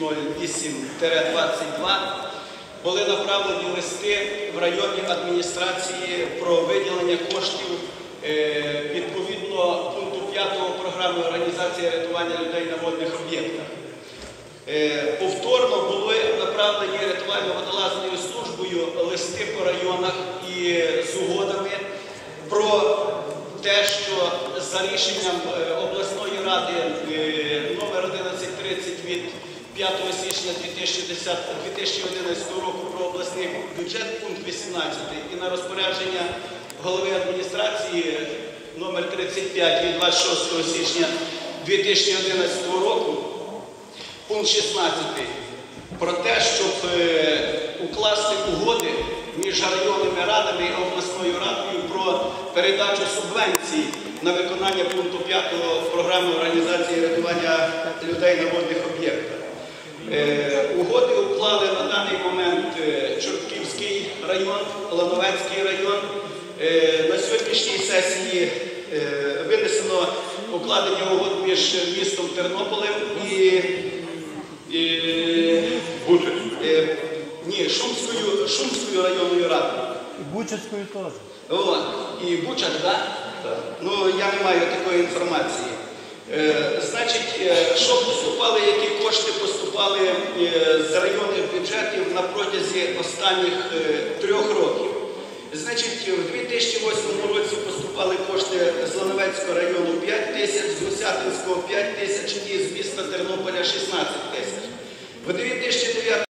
08-22 були направлені листи в районні адміністрації про виділення коштів е, відповідно пункту 5 програми організації рятування людей на водних об'єктах. Е, Повторно були направлені рятувально-водолазною службою листи по районах і з угодами про те, що за рішенням е, обласної ради номер 1130 від 5 січня 2010 2011 року про обласний бюджет, пункт 18, і на розпорядження голови адміністрації номер 35 від 26 січня 2011 року Пункт 16. Про те, щоб е, укласти угоди між районними радами і обласною радою про передачу субвенцій на виконання пункту 5 програми організації рятування людей на водних об'єктах. Е, Угоди уклали на даний момент е, Чортківський район, Лановецький район. Е, На сьогоднішній сесії винесено укладення угод між містом Тернополем і ні, Шумською, Шумською районною радою. І Бучацькою теж. О, і Бучак, так? Ну, я не маю такої інформації. Е, значить, е, що поступали, які кошти поступали е, з районних бюджетів на протязі останніх е, трьох років. Значить, в 2008 році поступали кошти з Лановецького району 5 тисяч, з Гусятинського 5 тисяч і з міста Тернополя 16 тисяч. В 2009